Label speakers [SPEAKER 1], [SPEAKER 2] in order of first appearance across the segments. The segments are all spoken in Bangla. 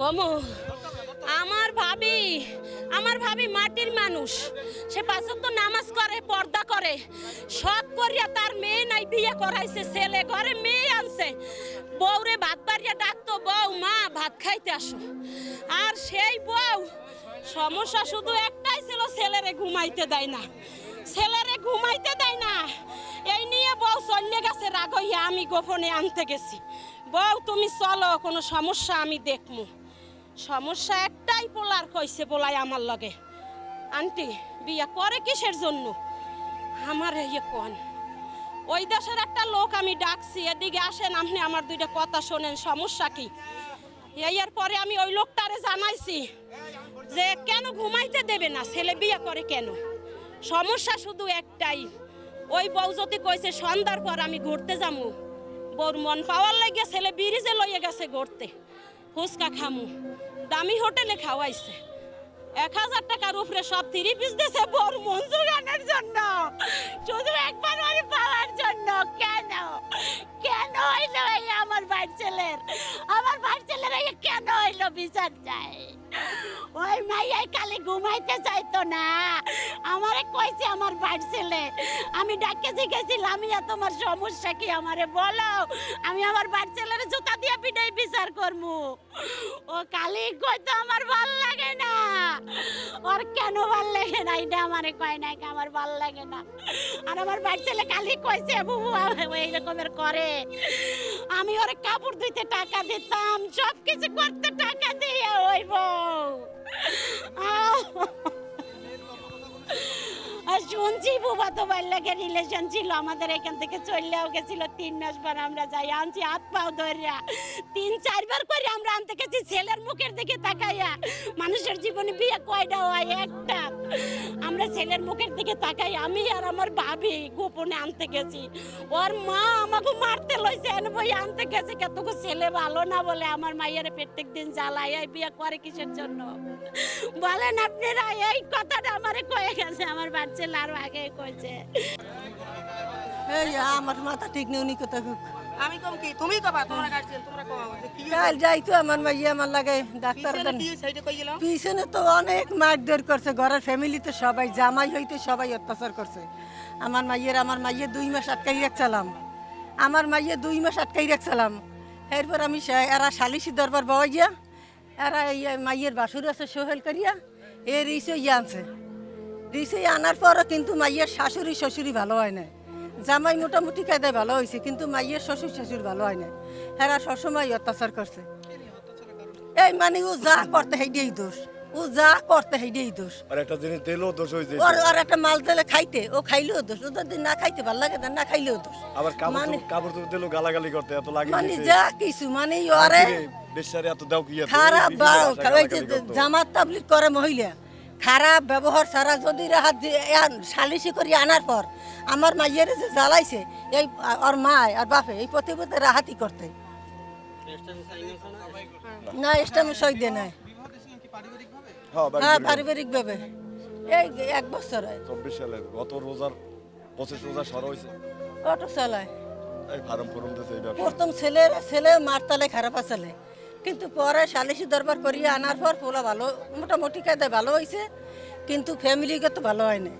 [SPEAKER 1] কমো। আমার ভাবি আমার ভাবি মাটির মানুষ। সে পাঁচক তো নামাজ করে, পর্দা করে। শখ করিয়া তার মেয়ে নাই বিয়ে করাইছে, ছেলে ঘরে মেয়ে আনছে। বউরে ভাত বাড়িয়া ডাকতো, বউ, মা, ভাত খাইতে আসো। আর সেই বউ, সমস্যা শুধু একটাই ছিল, ছেলেরে ঘুমাইতে দেয় না। ছেলেরে ঘুমাইতে দেয় না। এই নিয়ে বউ চলে গেছে, রাগ হইয়া আমি গোপনে আনতে গেছি। বউ, তুমি চলো, কোনো সমস্যা আমি দেখমু। সমস্যা একটাই পোলার কইছে পোলাই আমার লগে। আন্টি, বিয়া করে কিসের জন্য? আমার ইয়ে কন। ওই দেশের একটা লোক আমি ডাকছি, এদিকে আসেন, আপনি আমার দুইটা কথা শোনেন, সমস্যা কি? এর পরে আমি ওই লোকটারে জানাইছি যে কেন ঘুমাইতে দেবে না, ছেলে বিয়ে করে কেন? সমস্যা শুধু একটাই, ওই বউ যদি কইছে, সন্ধ্যার পর আমি ঘুরতে যাব বউর মন পাওয়ার লাগে ছেলে বিরিজে লইয়ে গেছে ঘুরতে। ফুচকা খামু। দামি হোটেলে খাওয়াইছে। এক হাজার টাকার উপরে সব থ্রি পিস দিয়েছে বউর মন জোগানোর জন্য। শুধু একবার ওই পাওয়ার জন্য। কেন? কেন হইল এই আমার ভাই ছেলের? আমার ভাই ছেলের এই কেন হইল বিচার চাই? ওই মাইয়াই কালে ঘুমাইতে চাইতো না। আমারে কইছে আমার ভাই ছেলে, আমি ডাকে জিজ্ঞেছিলাম ইয়া, তোমার সমস্যা কি আমারে বলো? আমি আমার ভাই ছেলের জুতা বিচার ও কালি কইতো আমার ভালো লাগে না। ওর কেন ভালো লাগে না? এটা আমারে কয় নাই আমার ভালো লাগে না। আর আমার ভাই ছেলে কালি কইছে বুবু এই রকমের করে। আমি ওর কাপড় ধুইতে টাকা দিতাম সব কিছু করতে টাকা শুনছি বুবা তো লাগে রিলেশন ছিল, আমাদের এখান থেকে চললেও গেছিল তিন মাস পর আমরা যাই, আনছি হাত পাও ধরিয়া। তিন, চারবার করে আমরা আনতে গেছি, ছেলের মুখের দিকে তাকাইয়া। মানুষের জীবনে বিয়ে কয়টা হয়? একটা। আমরা ছেলের মুখের দিকে তাকাই, আমি আর আমার ভাবি গোপনে আনতে গেছি। ওর মা আমাকে মারতে লইছে বই আনতে গেছে কতটুকু ছেলে ভালো না বলে আমার মাইয়ের প্রত্যেক দিন জ্বালাই এই বিয়ে করে কিসের জন্য? বলেন আপনারা, এই কথাটা আমারে কয়ে গেছে, আমার বাচ্চা আরও আগে কইছে।
[SPEAKER 2] এই, আমার মাথা ঠিক নেই, উনি কথা
[SPEAKER 3] আমি কম কি? তুমি কবা তোমরা গার্জিয়ান তোমরা কবা আমাকে কি
[SPEAKER 2] কাল যাই তো আমার মাইয়া আমার লাগে ডাক্তার
[SPEAKER 3] পিছনে কি সাইডে কই গেল?
[SPEAKER 2] পিছনে তো অনেক মারধর করছে ঘরের ফ্যামিলিতে সবাই জামাই হইতে সবাই অত্যাচার করছে। আমার মাইয়ের আমার মাইয়ে দুই মাস আটকাই রাখছিলাম আমার দুই মাস আটকাই রাখছিলাম এরপর আমি এরা সালিশি দরবার বাবা গিয়া এরা মাইয়ের বাসুর আছে সোহেল করিয়া এ রিসে ইয়ে আনছে। রিসে আনার পরও কিন্তু মাইয়ের শাশুড়ি শ্বশুরি ভালো হয় না জামাই মোটামুটি কায়দায় ভালো হয়েছে কিন্তু মাইয়ের শ্বশুর শাশুড়ি ভালো হয় না এরা সবসময় অত্যাচার করছে। এই মানে ও যা করতে হেইডেই দোষ। ও যা করতে হেইডেই দোষ।
[SPEAKER 4] আর একটা জিনিস দিলেও দোষ হয়েছে
[SPEAKER 2] ওর আর একটা মাল দিলে খাইতে ও খাইলেও দোষ। ও যদি না খাইতে ভালো লাগে না, না খাইলেও দোষ।
[SPEAKER 4] আবার কাপড়
[SPEAKER 2] মানে
[SPEAKER 4] কাপড় দিলেও গালাগালি করতে এত লাগে
[SPEAKER 2] মানে যা কিছু মানে ওরে
[SPEAKER 4] বেশারে এত দাও কি?
[SPEAKER 2] খারাপ
[SPEAKER 4] এই
[SPEAKER 2] বা-
[SPEAKER 4] বিদেশে আসা
[SPEAKER 2] ওই যে
[SPEAKER 4] গালাগালি করতো।
[SPEAKER 2] জামাত তাবলিক করে মহিলা। খারাপ ব্যবহার ছাড়া যদি রাহাত সালিশি করে আনার পর আমার মাইয়ের যে জ্বালাইছে এই ওর মা আর বাপে এই প্রতিপদে রাহাতি করতে। না ইসলাম সই দিয়ে নাই।
[SPEAKER 4] হ্যাঁ,
[SPEAKER 2] হ্যাঁ। পারিবারিক ভাবে এই এক বছর।
[SPEAKER 4] চব্বিশ সালে গত রোজার পঁচিশ রোজা সর হয়েছে
[SPEAKER 2] অটো চালায়
[SPEAKER 4] এই ফার্ম ফরম দিয়েছে
[SPEAKER 2] প্রথম ছেলে ছেলে মারতালে খারাপ আসলে কিন্তু পরে সালিশি দরবার করিয়ে আনার পর পোলা ভালো মোটামুটি কায়দায় ভালো হয়েছে কিন্তু ফ্যামিলিগত ভালো হয় না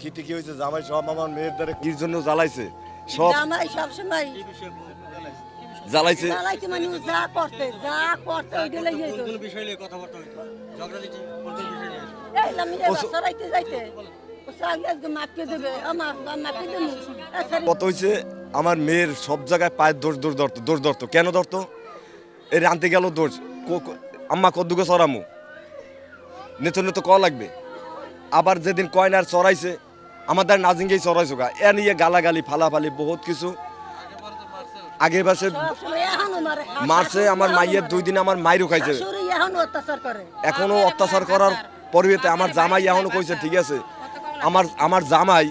[SPEAKER 4] কি ঠিকই হয়েছে জামাই সব আমার মেয়ের দ্বারা কি জন্য জ্বালাইছে? সব
[SPEAKER 2] জামাই সবসময়
[SPEAKER 4] জ্বালাইছে?
[SPEAKER 2] চালাইতে মানে যা করতে যা করতে ওইটা লইয়ে
[SPEAKER 5] কোন কোন বিষয় নিয়ে কথাবার্তা হইতো। ঝগড়াঝাটি কোন কোন বিষয় নিয়ে।
[SPEAKER 2] এই সরাইতে যাইতে।
[SPEAKER 4] কত হয়েছে আমার মেয়ের সব জায়গায় পায়ের দোষ দোষ ধরতো দোষ ধরতো। কেন ধরতো? এর আনতে গেল দোষ আম্মা কদ্দুকে চড়ামু। নেতো নেতো ক লাগবে। আবার যেদিন কয়নার চড়াইছে, আমাদের নাজিঙ্গেই চড়াইছো গা। এ নিয়ে গালাগালি, ফালাফালি, বহুত কিছু। আগে বাসে
[SPEAKER 2] সবসময় এখনও মারে
[SPEAKER 4] মারছে আমার মাইয়ের, দুই দিন আমার মাইরও খাইছে।
[SPEAKER 2] শাশুড়ি এখনও অত্যাচার
[SPEAKER 4] করার পরিবেতে আমার জামাই এখনও কইছে, ঠিক আছে? আমার আমার জামাই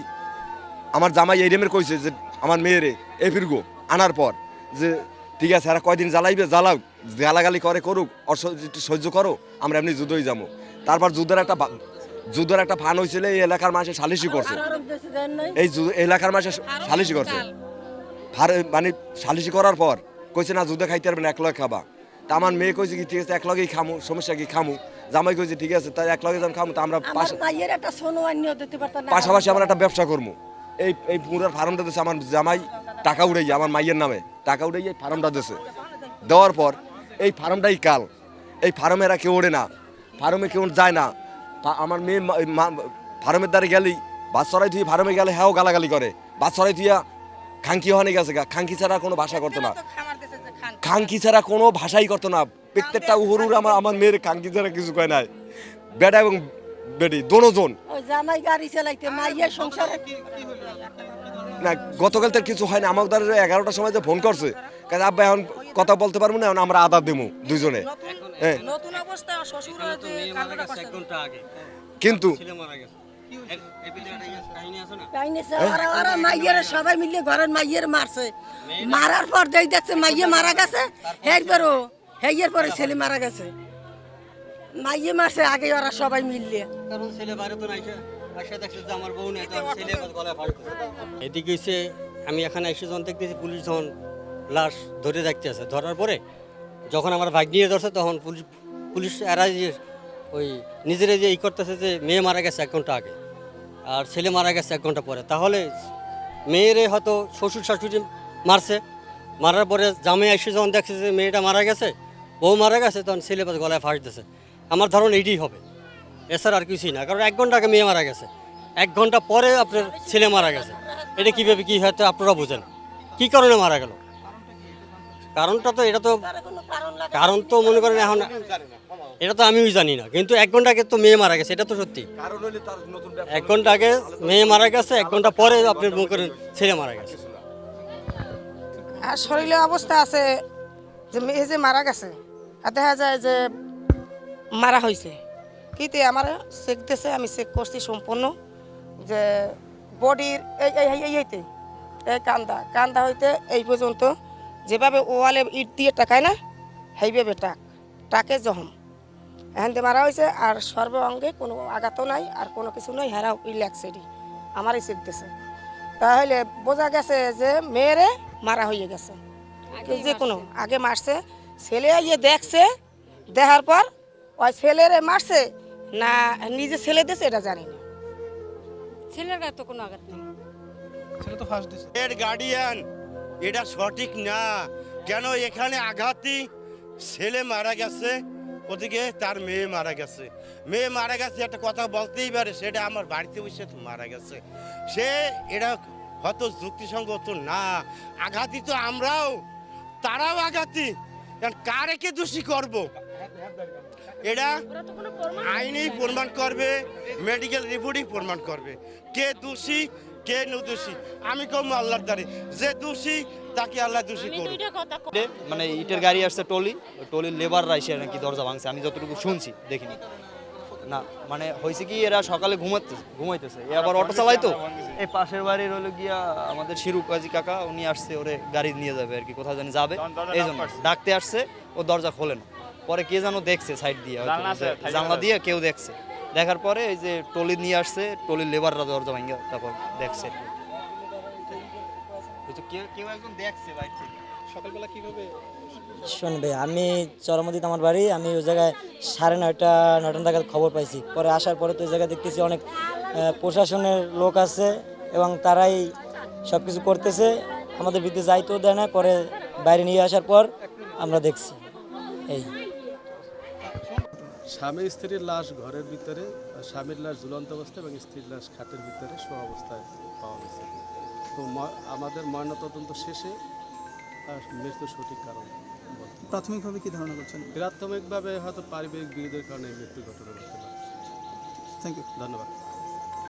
[SPEAKER 4] আমার জামাই এই রেমের কইছে যে, আমার মেয়েরে, এ ফিরগো, আনার পর যে ঠিক আছে আর কয়দিন জ্বালাইবে? জ্বালাও গালাগালি করে করুক অর সহ্য- করো আমরা এমনি যুদ্ধই যাব। তারপর যুদ্ধের একটা যুদ্ধের একটা ফান হয়েছিল এই এলাকার মানুষে সালিশি করছে। এই এলাকার মানুষে সালিশি করছে। মানে সালিশি করার পর কইছে না যুদ্ধে খাইতে পারবে না এক লয় খাবা। তা আমার মেয়ে কইছে কি ঠিক আছে এক লগেই খামু সমস্যা কি খামু। জামাই কইছে ঠিক আছে তাই এক লগে যখন খামু তা আমরা পাশাপাশি আমরা একটা ব্যবসা করব এই এই পুরার ফার্মটা দিয়েছে আমার জামাই। টাকা উড়াই আমার মাইয়ের নামে টাকা উড়াই এই ফার্মটা দিয়েছে দেওয়ার পর এই ফার্মটাই কাল। এই ফার্মেরা কেউ ওড়ে না। ফার্মে কেউ যায় না। আমার মেয়ে ফার্মের দ্বারে গেলেই চড়াই তুই ফার্মে গেলে হ্যাঁ গালাগালি করে। বাস চড়াই তুইয়া খাঙ্কি হনে গেছে গা। খাঙ্কি ছাড়া কোনো ভাষা করতো না।
[SPEAKER 3] দেশে
[SPEAKER 4] খাঙ্কি ছাড়া কোনো ভাষাই করতো না। প্রত্যেকটা উহুরুর আমার আমার মেয়ের খাঙ্কি ছাড়া কিছু কয় নাই। বেটা এবং বেটি দোনোজন
[SPEAKER 2] ওই জামাই গাড়ি চালাইতে, মাইয়ের সংসারে
[SPEAKER 4] না গতকাল তো কিছু হয় না আমার দ্বারা এগারোটার সময় যে ফোন করছে কাজে আব্বা এখন কথা বলতে পারব না এখন আমরা আদা দেবো দুইজনে।
[SPEAKER 3] নতুন
[SPEAKER 4] হ্যাঁ। কিন্তু
[SPEAKER 2] মাইয়ের সবাই মিলে ঘরের মাইয়ের মারছে। মারার পর যেই দেখছে মাইয়ে মারা গেছে হেরবারও হেয়ের পরে ছেলে মারা গেছে। মাইয়ে মারছে আগে ওরা সবাই মিললে।
[SPEAKER 5] কারণ ছেলে বাইরে তো নাই এদিকে হচ্ছে আমি এখানে এসে যখন দেখতেছি পুলিশ যখন লাশ ধরে দেখতে আছে ধরার পরে যখন আমার ভাগ নিয়ে ধরছে তখন পুলিশ পুলিশ এরা যে ওই নিজেরা যে ই করতেছে যে মেয়ে মারা গেছে এক ঘণ্টা আগে আর ছেলে মারা গেছে এক ঘণ্টা পরে। তাহলে মেয়েরে হয়তো শ্বশুর শাশুড়ি মারছে মারার পরে জামে এসে যখন দেখছে যে মেয়েটা মারা গেছে বউ মারা গেছে তখন ছেলে গলায় ফাঁস আমার ধারণা এইটাই হবে। এছাড়া আর কিছুই না, কারণ এক ঘণ্টা আগে মেয়ে মারা গেছে। এক ঘণ্টা পরে আপনার ছেলে মারা গেছে। এটা কীভাবে, কী হয়তো আপনারা বুঝেন। কী কারণে মারা গেল? কারণটা তো, এটা তো, কারণ তো মনে করেন এখন, এটা তো আমিও জানি না। কিন্তু এক ঘণ্টা আগে তো মেয়ে মারা গেছে, এটা তো সত্যি। এক ঘণ্টা আগে মেয়ে মারা গেছে, এক ঘণ্টা পরে আপনি মনে করেন ছেলে মারা গেছে।
[SPEAKER 3] আর শরীরে অবস্থা আছে যে মেয়ে যে মারা গেছে দেখা যায় যে মারা হয়েছে। কিতে আমার চেক দিয়েছে আমি চেক করছি সম্পূর্ণ। যে বডির এই এই এই- এই হইতে এই কান্দা কান্দা হইতে এই পর্যন্ত যেভাবে ওয়ালে ইট দিয়ে টাকায় না সেইভাবে টাক টাকে জহম। এখান থেকে মারা হয়েছে আর সর্ব অঙ্গে কোনো আঘাতও নাই আর কোনো কিছু নাই হেরা ইলেকসিডি আমারই চেক দিয়েছে তাহলে বোঝা গেছে যে মেয়েরে মারা হয়ে গেছে। যে কোনো আগে মারছে ছেলে ইয়ে দেখছে দেখার পর ওই ছেলেরে মারছে না নিজে ছেলে দিয়েছে এটা জানি না।
[SPEAKER 1] ছেলের গায়ে তো কোনো আঘাত নেই। ছেলে তো ফার্স্ট দিয়েছে।
[SPEAKER 6] এর গার্ডিয়ান এটা সঠিক না। কেন এখানে আঘাতই ছেলে মারা গেছে ওদিকে তার মেয়ে মারা গেছে। মেয়ে মারা গেছে একটা কথা বলতেই পারে সেটা আমার বাড়িতে বসে তো মারা গেছে। সে এটা হয়তো যুক্তিসঙ্গত না। আঘাতই তো আমরাও তারাও আঘাতই কারণ কারেকে দোষী করব? এটা আইনেই প্রমাণ করবে মেডিকেল রিপোর্টই প্রমাণ করবে। কে দোষী কে নির্দোষী? আমি কম আল্লাহর দ্বারে যে দোষী তাকে আল্লাহ দোষী করুন
[SPEAKER 1] দুইটা কথা
[SPEAKER 7] এ মানে ইটের গাড়ি আসছে টলি। টলির লেবাররা এসে নাকি দরজা ভাঙছে। আমি যতটুকু শুনছি দেখিনি। না মানে হয়েছে কি এরা সকালে ঘুমাতে ঘুমাইতেছে। এ আবার অটো চালাই তো। এই পাশের বাড়ির হলো গিয়া আমাদের শিরু কাজী কাকা উনি আসছে ওরে গাড়ি নিয়ে যাবে আর কি কোথাও জানি যাবে। এই জন্য ডাকতে আসছে ও দরজা খোলে না। পরে কে যেন দেখছে সাইড দিয়ে জানলা দিয়ে কেউ দেখছে। দেখার পরে এই যে টলি নিয়ে আসছে টলির লেবাররা দরজা ভাঙে তারপর দেখছে। আর কি। ওই তো কেউ কেউ একজন দেখছে বাইরে থেকে।
[SPEAKER 8] শোন ভাই আমি চরমদিত আমার বাড়ি আমি ওই জায়গায় সাড়ে নয়টা নয়টা নাগাদ খবর পাইছি। পরে আসার পরে তো ওই জায়গায় দেখতেছি অনেক প্রশাসনের লোক আছে এবং তারাই সব কিছু করতেছে। আমাদের ভিতরে যাইতেও দেয় না পরে বাইরে নিয়ে আসার পর আমরা দেখছি। এই।
[SPEAKER 9] স্বামী স্ত্রীর লাশ ঘরের ভিতরে স্বামীর লাশ ঝুলন্ত অবস্থা এবং স্ত্রীর লাশ খাটের ভিতরে সো অবস্থায় পাওয়া গেছে। তো আমাদের ময়নাতদন্ত শেষে আর মৃত্যুর সঠিক কারণ
[SPEAKER 10] প্রাথমিকভাবে কি ধারণা করছেন?
[SPEAKER 9] প্রাথমিকভাবে হয়তো পারিবারিক বিরোধের কারণে মৃত্যু ঘটনা ঘটতে পারে।
[SPEAKER 10] থ্যাংক ইউ
[SPEAKER 9] ধন্যবাদ।